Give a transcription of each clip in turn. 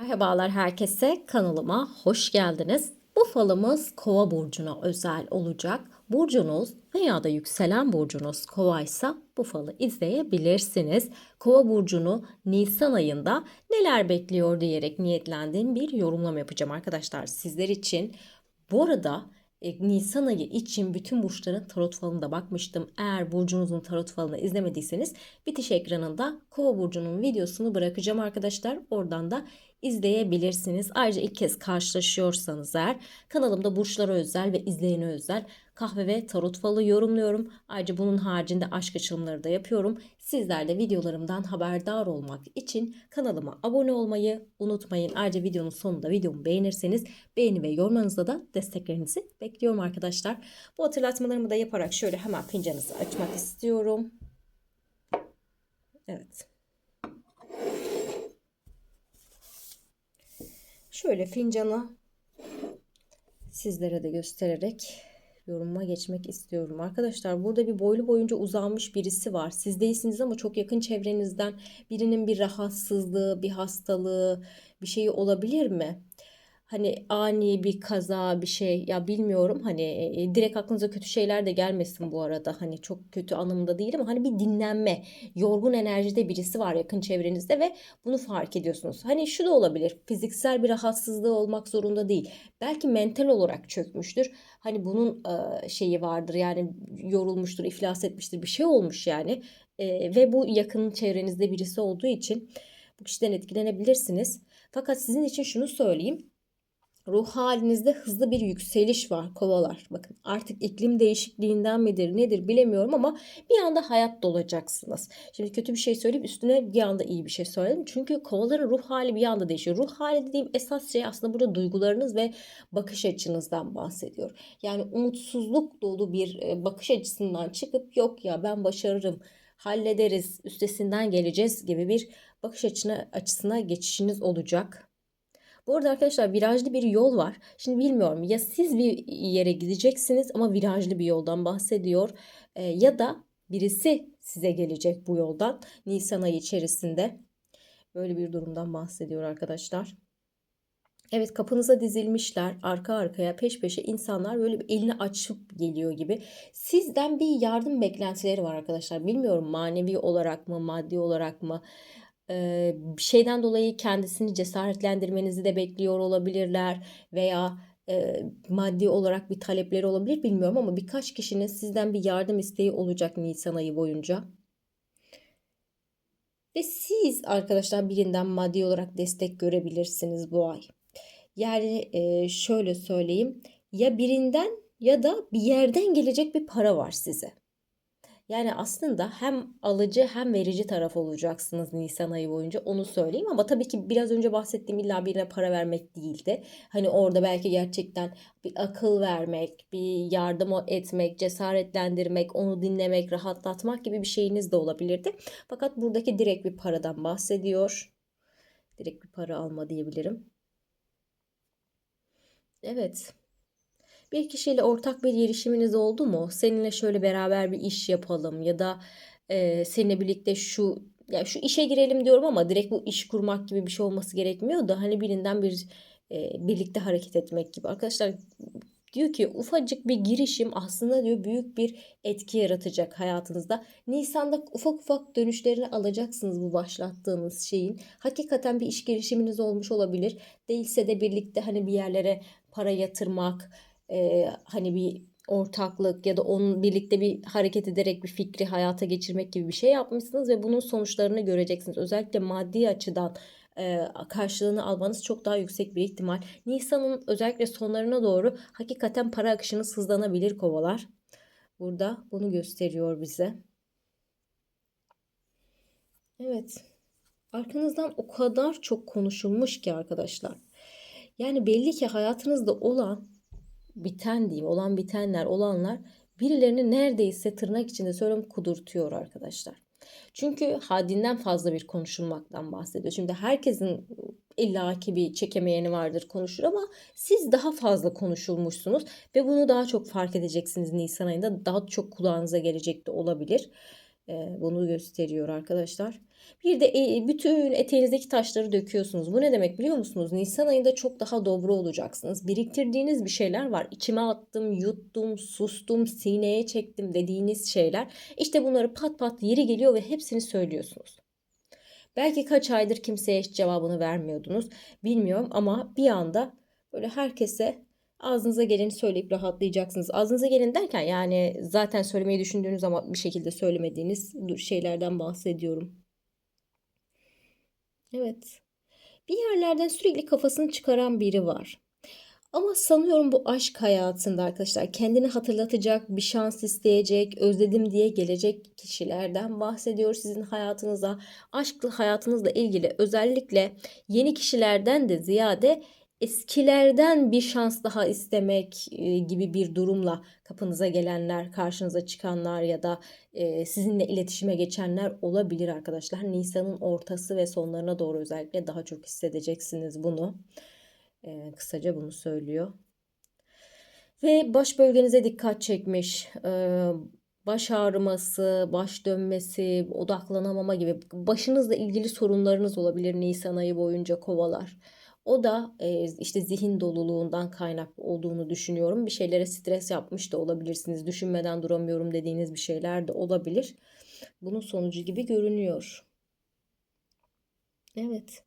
Merhabalar herkese kanalıma hoş geldiniz. Bu falımız kova burcuna özel olacak. Burcunuz veya da yükselen burcunuz kovaysa bu falı izleyebilirsiniz. Kova burcunu Nisan ayında neler bekliyor diyerek niyetlendiğim bir yorumlama yapacağım arkadaşlar sizler için. Bu arada Nisan ayı için bütün burçların tarot falına da bakmıştım. Eğer burcunuzun tarot falını izlemediyseniz bitiş ekranında Kova burcunun videosunu bırakacağım arkadaşlar. Oradan da izleyebilirsiniz. Ayrıca ilk kez karşılaşıyorsanız eğer kanalımda burçlara özel ve izleyene özel kahve ve tarot falı yorumluyorum. Ayrıca bunun haricinde aşk açılımları da yapıyorum. Sizler de videolarımdan haberdar olmak için kanalıma abone olmayı unutmayın. Ayrıca videonun sonunda videomu beğenirseniz beğeni ve yorumlarınızla da desteklerinizi bekliyorum arkadaşlar. Bu hatırlatmalarımı da yaparak şöyle hemen fincanınızı açmak istiyorum. Evet. Şöyle fincanı sizlere de göstererek yorumuma geçmek istiyorum. Arkadaşlar burada bir boylu boyunca uzanmış birisi var. Siz değilsiniz ama çok yakın çevrenizden birinin bir rahatsızlığı, bir hastalığı, bir şeyi olabilir mi? Hani ani bir kaza bir şey ya bilmiyorum. Hani e, direkt aklınıza kötü şeyler de gelmesin bu arada. Hani çok kötü anlamda değil ama hani bir dinlenme yorgun enerjide birisi var yakın çevrenizde ve bunu fark ediyorsunuz. Hani şu da olabilir fiziksel bir rahatsızlığı olmak zorunda değil. Belki mental olarak çökmüştür. Hani bunun e, şeyi vardır yani yorulmuştur iflas etmiştir bir şey olmuş yani. E, ve bu yakın çevrenizde birisi olduğu için bu kişiden etkilenebilirsiniz. Fakat sizin için şunu söyleyeyim Ruh halinizde hızlı bir yükseliş var kovalar. Bakın artık iklim değişikliğinden midir nedir bilemiyorum ama bir anda hayat dolacaksınız. Şimdi kötü bir şey söyleyip üstüne bir anda iyi bir şey söyledim. Çünkü kovaların ruh hali bir anda değişiyor. Ruh hali dediğim esas şey aslında burada duygularınız ve bakış açınızdan bahsediyor. Yani umutsuzluk dolu bir e, bakış açısından çıkıp yok ya ben başarırım hallederiz üstesinden geleceğiz gibi bir bakış açına, açısına geçişiniz olacak. Bu arada arkadaşlar virajlı bir yol var. Şimdi bilmiyorum ya siz bir yere gideceksiniz ama virajlı bir yoldan bahsediyor e, ya da birisi size gelecek bu yoldan Nisan ayı içerisinde. Böyle bir durumdan bahsediyor arkadaşlar. Evet kapınıza dizilmişler arka arkaya peş peşe insanlar böyle bir elini açıp geliyor gibi. Sizden bir yardım beklentileri var arkadaşlar. Bilmiyorum manevi olarak mı maddi olarak mı bir şeyden dolayı kendisini cesaretlendirmenizi de bekliyor olabilirler veya maddi olarak bir talepleri olabilir bilmiyorum ama birkaç kişinin sizden bir yardım isteği olacak Nisan ayı boyunca. Ve siz arkadaşlar birinden maddi olarak destek görebilirsiniz bu ay. Yani şöyle söyleyeyim ya birinden ya da bir yerden gelecek bir para var size. Yani aslında hem alıcı hem verici taraf olacaksınız Nisan ayı boyunca onu söyleyeyim ama tabii ki biraz önce bahsettiğim illa birine para vermek değildi. Hani orada belki gerçekten bir akıl vermek, bir yardım etmek, cesaretlendirmek, onu dinlemek, rahatlatmak gibi bir şeyiniz de olabilirdi. Fakat buradaki direkt bir paradan bahsediyor. Direkt bir para alma diyebilirim. Evet. Bir kişiyle ortak bir girişiminiz oldu mu? Seninle şöyle beraber bir iş yapalım ya da e, seninle birlikte şu ya şu işe girelim diyorum ama direkt bu iş kurmak gibi bir şey olması gerekmiyor da hani birinden bir e, birlikte hareket etmek gibi. Arkadaşlar diyor ki ufacık bir girişim aslında diyor büyük bir etki yaratacak hayatınızda. Nisan'da ufak ufak dönüşlerini alacaksınız bu başlattığınız şeyin. Hakikaten bir iş girişiminiz olmuş olabilir. Değilse de birlikte hani bir yerlere para yatırmak, e, hani bir ortaklık ya da onun birlikte bir hareket ederek bir fikri hayata geçirmek gibi bir şey yapmışsınız ve bunun sonuçlarını göreceksiniz. Özellikle maddi açıdan e, karşılığını almanız çok daha yüksek bir ihtimal. Nisan'ın özellikle sonlarına doğru hakikaten para akışınız hızlanabilir kovalar. Burada bunu gösteriyor bize. Evet. Arkanızdan o kadar çok konuşulmuş ki arkadaşlar. Yani belli ki hayatınızda olan biten diyeyim olan bitenler olanlar birilerini neredeyse tırnak içinde söylüyorum kudurtuyor arkadaşlar. Çünkü haddinden fazla bir konuşulmaktan bahsediyor. Şimdi herkesin illaki bir çekemeyeni vardır konuşur ama siz daha fazla konuşulmuşsunuz ve bunu daha çok fark edeceksiniz Nisan ayında. Daha çok kulağınıza gelecek de olabilir. Bunu gösteriyor arkadaşlar. Bir de bütün eteğinizdeki taşları döküyorsunuz. Bu ne demek biliyor musunuz? Nisan ayında çok daha dobro olacaksınız. Biriktirdiğiniz bir şeyler var. İçime attım, yuttum, sustum, sineye çektim dediğiniz şeyler. İşte bunları pat pat yeri geliyor ve hepsini söylüyorsunuz. Belki kaç aydır kimseye hiç cevabını vermiyordunuz. Bilmiyorum ama bir anda böyle herkese ağzınıza geleni söyleyip rahatlayacaksınız. Ağzınıza gelin derken yani zaten söylemeyi düşündüğünüz ama bir şekilde söylemediğiniz şeylerden bahsediyorum. Evet. Bir yerlerden sürekli kafasını çıkaran biri var. Ama sanıyorum bu aşk hayatında arkadaşlar kendini hatırlatacak, bir şans isteyecek, özledim diye gelecek kişilerden bahsediyor sizin hayatınıza. Aşklı hayatınızla ilgili özellikle yeni kişilerden de ziyade eskilerden bir şans daha istemek e, gibi bir durumla kapınıza gelenler, karşınıza çıkanlar ya da e, sizinle iletişime geçenler olabilir arkadaşlar. Nisan'ın ortası ve sonlarına doğru özellikle daha çok hissedeceksiniz bunu. E, kısaca bunu söylüyor. Ve baş bölgenize dikkat çekmiş. Baş ağrıması, baş dönmesi, odaklanamama gibi başınızla ilgili sorunlarınız olabilir Nisan ayı boyunca kovalar. O da e, işte zihin doluluğundan kaynaklı olduğunu düşünüyorum. Bir şeylere stres yapmış da olabilirsiniz. Düşünmeden duramıyorum dediğiniz bir şeyler de olabilir. Bunun sonucu gibi görünüyor. Evet.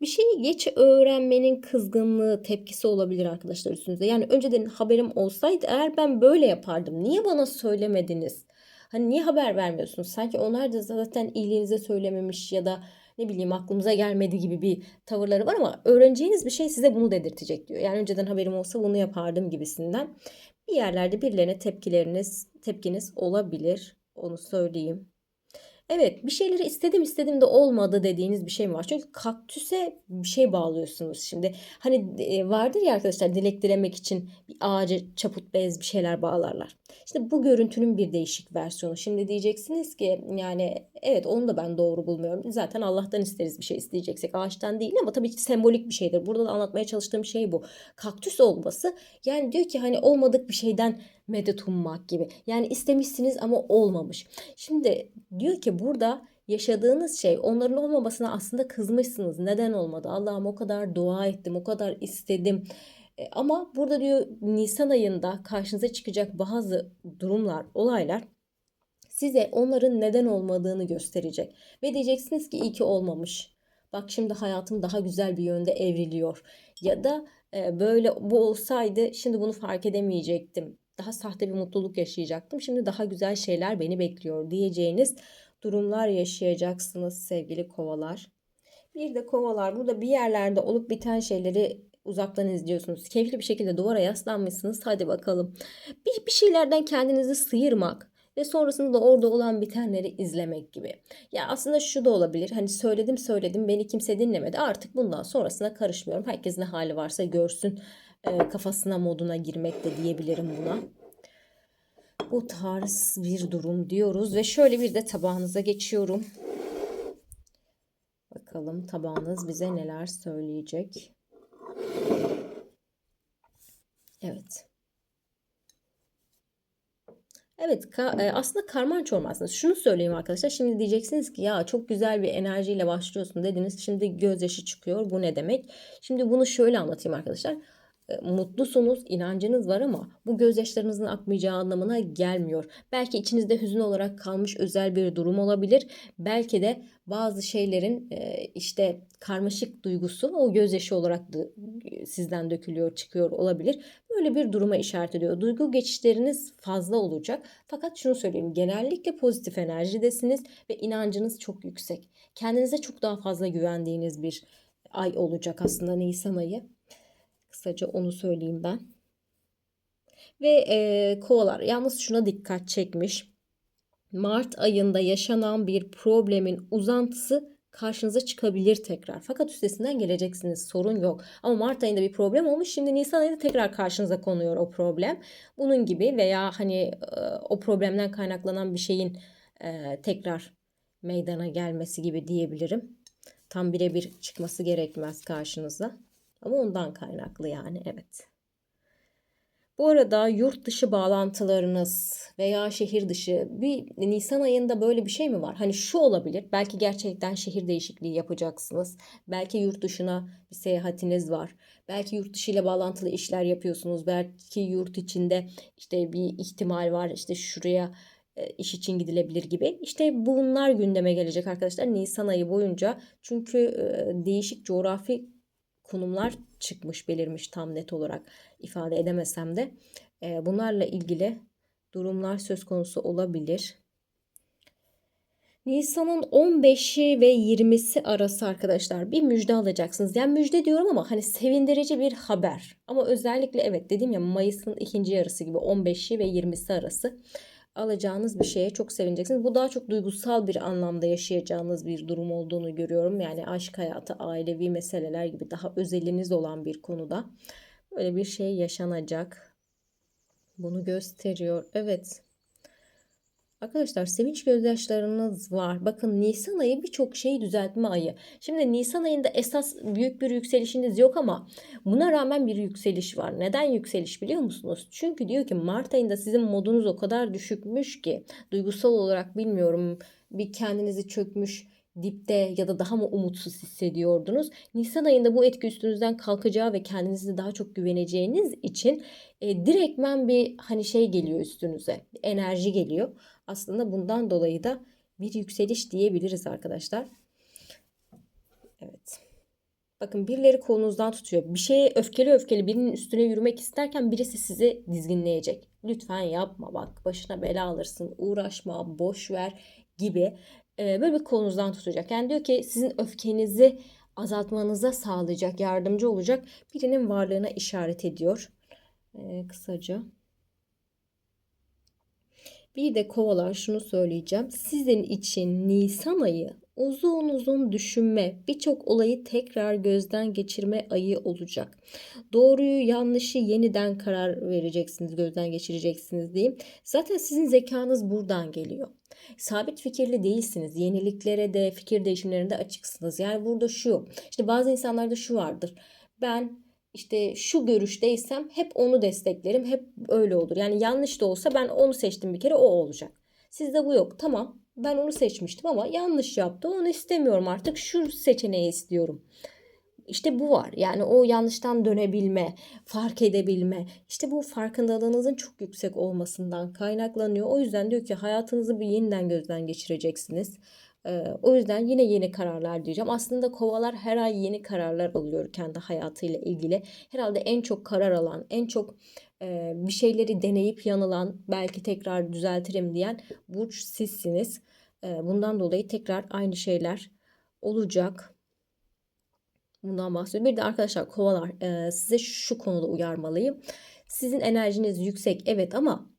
Bir şeyi geç öğrenmenin kızgınlığı, tepkisi olabilir arkadaşlar üstünüzde. Yani önceden haberim olsaydı eğer ben böyle yapardım. Niye bana söylemediniz? Hani niye haber vermiyorsunuz? Sanki onlar da zaten iyiliğinize söylememiş ya da ne bileyim aklımıza gelmedi gibi bir tavırları var ama öğreneceğiniz bir şey size bunu dedirtecek diyor. Yani önceden haberim olsa bunu yapardım gibisinden. Bir yerlerde birilerine tepkileriniz, tepkiniz olabilir. Onu söyleyeyim. Evet bir şeyleri istedim istedim de olmadı dediğiniz bir şey var. Çünkü kaktüse bir şey bağlıyorsunuz şimdi. Hani e, vardır ya arkadaşlar dilek dilemek için bir ağaca çaput bez bir şeyler bağlarlar. İşte bu görüntünün bir değişik versiyonu. Şimdi diyeceksiniz ki yani evet onu da ben doğru bulmuyorum. Zaten Allah'tan isteriz bir şey isteyeceksek ağaçtan değil ama tabii ki sembolik bir şeydir. Burada da anlatmaya çalıştığım şey bu. Kaktüs olması yani diyor ki hani olmadık bir şeyden medet ummak gibi. Yani istemişsiniz ama olmamış. Şimdi diyor ki burada yaşadığınız şey onların olmamasına aslında kızmışsınız. Neden olmadı? Allah'ım o kadar dua ettim, o kadar istedim. E, ama burada diyor Nisan ayında karşınıza çıkacak bazı durumlar, olaylar size onların neden olmadığını gösterecek. Ve diyeceksiniz ki iyi ki olmamış. Bak şimdi hayatım daha güzel bir yönde evriliyor. Ya da e, böyle bu olsaydı şimdi bunu fark edemeyecektim daha sahte bir mutluluk yaşayacaktım. Şimdi daha güzel şeyler beni bekliyor diyeceğiniz durumlar yaşayacaksınız sevgili kovalar. Bir de kovalar burada bir yerlerde olup biten şeyleri uzaktan izliyorsunuz. Keyifli bir şekilde duvara yaslanmışsınız. Hadi bakalım. Bir, bir şeylerden kendinizi sıyırmak ve sonrasında da orada olan bitenleri izlemek gibi. Ya aslında şu da olabilir. Hani söyledim söyledim beni kimse dinlemedi. Artık bundan sonrasına karışmıyorum. Herkes ne hali varsa görsün e, kafasına moduna girmek de diyebilirim buna. Bu tarz bir durum diyoruz ve şöyle bir de tabağınıza geçiyorum. Bakalım tabağınız bize neler söyleyecek. Evet. Evet ka e, aslında karman çorman. Şunu söyleyeyim arkadaşlar. Şimdi diyeceksiniz ki ya çok güzel bir enerjiyle başlıyorsun dediniz. Şimdi gözyaşı çıkıyor. Bu ne demek? Şimdi bunu şöyle anlatayım arkadaşlar. E, mutlusunuz, inancınız var ama bu gözyaşlarınızın akmayacağı anlamına gelmiyor. Belki içinizde hüzün olarak kalmış özel bir durum olabilir. Belki de bazı şeylerin e, işte karmaşık duygusu o gözyaşı olarak sizden dökülüyor, çıkıyor olabilir. Böyle bir duruma işaret ediyor. Duygu geçişleriniz fazla olacak. Fakat şunu söyleyeyim. Genellikle pozitif enerjidesiniz ve inancınız çok yüksek. Kendinize çok daha fazla güvendiğiniz bir ay olacak aslında Nisan ayı. Kısaca onu söyleyeyim ben. Ve e, kovalar yalnız şuna dikkat çekmiş. Mart ayında yaşanan bir problemin uzantısı karşınıza çıkabilir tekrar. Fakat üstesinden geleceksiniz. Sorun yok. Ama Mart ayında bir problem olmuş. Şimdi Nisan ayında tekrar karşınıza konuyor o problem. Bunun gibi veya hani e, o problemden kaynaklanan bir şeyin e, tekrar meydana gelmesi gibi diyebilirim. Tam birebir çıkması gerekmez karşınıza. Ama ondan kaynaklı yani evet. Bu arada yurt dışı bağlantılarınız veya şehir dışı bir Nisan ayında böyle bir şey mi var? Hani şu olabilir. Belki gerçekten şehir değişikliği yapacaksınız. Belki yurt dışına bir seyahatiniz var. Belki yurt dışı ile bağlantılı işler yapıyorsunuz. Belki yurt içinde işte bir ihtimal var. İşte şuraya e, iş için gidilebilir gibi. İşte bunlar gündeme gelecek arkadaşlar Nisan ayı boyunca. Çünkü e, değişik coğrafi konumlar çıkmış, belirmiş tam net olarak ifade edemesem de e, bunlarla ilgili durumlar söz konusu olabilir. Nisan'ın 15'i ve 20'si arası arkadaşlar bir müjde alacaksınız. Yani müjde diyorum ama hani sevindirici bir haber. Ama özellikle evet dedim ya Mayıs'ın ikinci yarısı gibi 15'i ve 20'si arası alacağınız bir şeye çok sevineceksiniz. Bu daha çok duygusal bir anlamda yaşayacağınız bir durum olduğunu görüyorum. Yani aşk hayatı, ailevi meseleler gibi daha özeliniz olan bir konuda böyle bir şey yaşanacak. Bunu gösteriyor. Evet. Arkadaşlar sevinç gözyaşlarınız var. Bakın Nisan ayı birçok şeyi düzeltme ayı. Şimdi Nisan ayında esas büyük bir yükselişiniz yok ama buna rağmen bir yükseliş var. Neden yükseliş biliyor musunuz? Çünkü diyor ki Mart ayında sizin modunuz o kadar düşükmüş ki duygusal olarak bilmiyorum bir kendinizi çökmüş dipte ya da daha mı umutsuz hissediyordunuz? Nisan ayında bu etki üstünüzden kalkacağı ve kendinize daha çok güveneceğiniz için e, direktmen bir hani şey geliyor üstünüze. Enerji geliyor. Aslında bundan dolayı da bir yükseliş diyebiliriz arkadaşlar. Evet. Bakın birileri kolunuzdan tutuyor. Bir şeye öfkeli öfkeli birinin üstüne yürümek isterken birisi sizi dizginleyecek. Lütfen yapma bak başına bela alırsın uğraşma boş ver gibi e, böyle bir kolunuzdan tutacak. Yani diyor ki sizin öfkenizi azaltmanıza sağlayacak yardımcı olacak birinin varlığına işaret ediyor. E, kısaca. Bir de kovalar şunu söyleyeceğim. Sizin için Nisan ayı uzun uzun düşünme, birçok olayı tekrar gözden geçirme ayı olacak. Doğruyu, yanlışı yeniden karar vereceksiniz, gözden geçireceksiniz diyeyim. Zaten sizin zekanız buradan geliyor. Sabit fikirli değilsiniz. Yeniliklere de, fikir değişimlerine de açıksınız. Yani burada şu, işte bazı insanlarda şu vardır. Ben işte şu görüşteysem hep onu desteklerim. Hep öyle olur. Yani yanlış da olsa ben onu seçtim bir kere o olacak. Sizde bu yok. Tamam ben onu seçmiştim ama yanlış yaptı. Onu istemiyorum artık. Şu seçeneği istiyorum. İşte bu var. Yani o yanlıştan dönebilme, fark edebilme. İşte bu farkındalığınızın çok yüksek olmasından kaynaklanıyor. O yüzden diyor ki hayatınızı bir yeniden gözden geçireceksiniz. Ee, o yüzden yine yeni kararlar diyeceğim. Aslında kovalar her ay yeni kararlar alıyor kendi hayatıyla ilgili. Herhalde en çok karar alan, en çok e, bir şeyleri deneyip yanılan, belki tekrar düzeltirim diyen burç sizsiniz. E, bundan dolayı tekrar aynı şeyler olacak. Bundan bahsediyorum. Bir de arkadaşlar kovalar e, size şu konuda uyarmalıyım. Sizin enerjiniz yüksek evet ama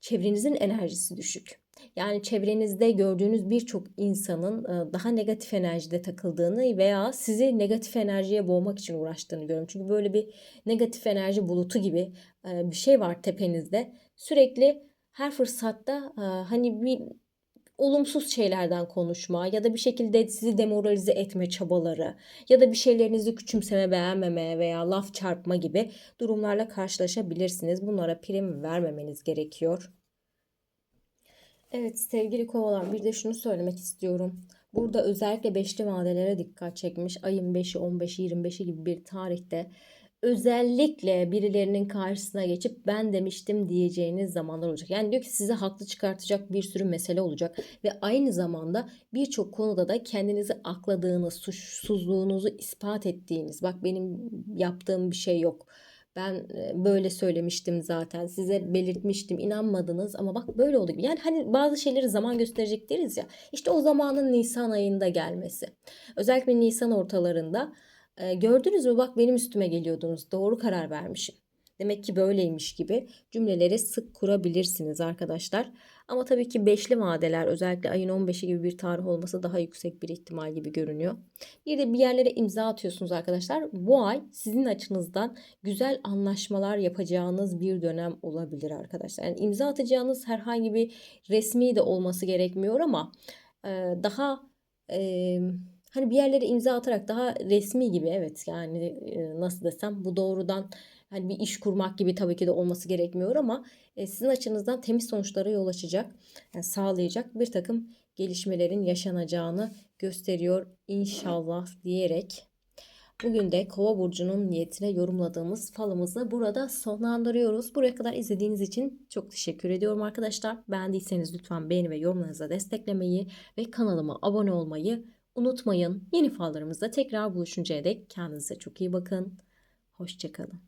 çevrenizin enerjisi düşük. Yani çevrenizde gördüğünüz birçok insanın e, daha negatif enerjide takıldığını veya sizi negatif enerjiye boğmak için uğraştığını görüyorum. Çünkü böyle bir negatif enerji bulutu gibi e, bir şey var tepenizde. Sürekli her fırsatta e, hani bir olumsuz şeylerden konuşma ya da bir şekilde sizi demoralize etme çabaları ya da bir şeylerinizi küçümseme, beğenmeme veya laf çarpma gibi durumlarla karşılaşabilirsiniz. Bunlara prim vermemeniz gerekiyor. Evet sevgili kovalar bir de şunu söylemek istiyorum. Burada özellikle beşli vadelere dikkat çekmiş. Ayın 5'i, 15'i, 25'i gibi bir tarihte özellikle birilerinin karşısına geçip ben demiştim diyeceğiniz zamanlar olacak. Yani diyor ki size haklı çıkartacak bir sürü mesele olacak ve aynı zamanda birçok konuda da kendinizi akladığınız, suçsuzluğunuzu ispat ettiğiniz, bak benim yaptığım bir şey yok ben e, böyle söylemiştim zaten. Size belirtmiştim. inanmadınız ama bak böyle oldu. Yani hani bazı şeyleri zaman gösterecek deriz ya. İşte o zamanın Nisan ayında gelmesi. Özellikle Nisan ortalarında e, gördünüz mü bak benim üstüme geliyordunuz. Doğru karar vermişim. Demek ki böyleymiş gibi cümleleri sık kurabilirsiniz arkadaşlar. Ama tabii ki beşli vadeler özellikle ayın 15'i gibi bir tarih olması daha yüksek bir ihtimal gibi görünüyor. Bir de bir yerlere imza atıyorsunuz arkadaşlar. Bu ay sizin açınızdan güzel anlaşmalar yapacağınız bir dönem olabilir arkadaşlar. Yani imza atacağınız herhangi bir resmi de olması gerekmiyor ama daha hani bir yerlere imza atarak daha resmi gibi evet yani e, nasıl desem bu doğrudan hani bir iş kurmak gibi tabii ki de olması gerekmiyor ama e, sizin açınızdan temiz sonuçlara yol açacak, yani sağlayacak bir takım gelişmelerin yaşanacağını gösteriyor inşallah diyerek Bugün de Kova burcunun niyetine yorumladığımız falımızı burada sonlandırıyoruz. Buraya kadar izlediğiniz için çok teşekkür ediyorum arkadaşlar. Beğendiyseniz lütfen beğeni ve yorumlarınızla desteklemeyi ve kanalıma abone olmayı unutmayın. Yeni fallarımızda tekrar buluşuncaya dek kendinize çok iyi bakın. Hoşçakalın.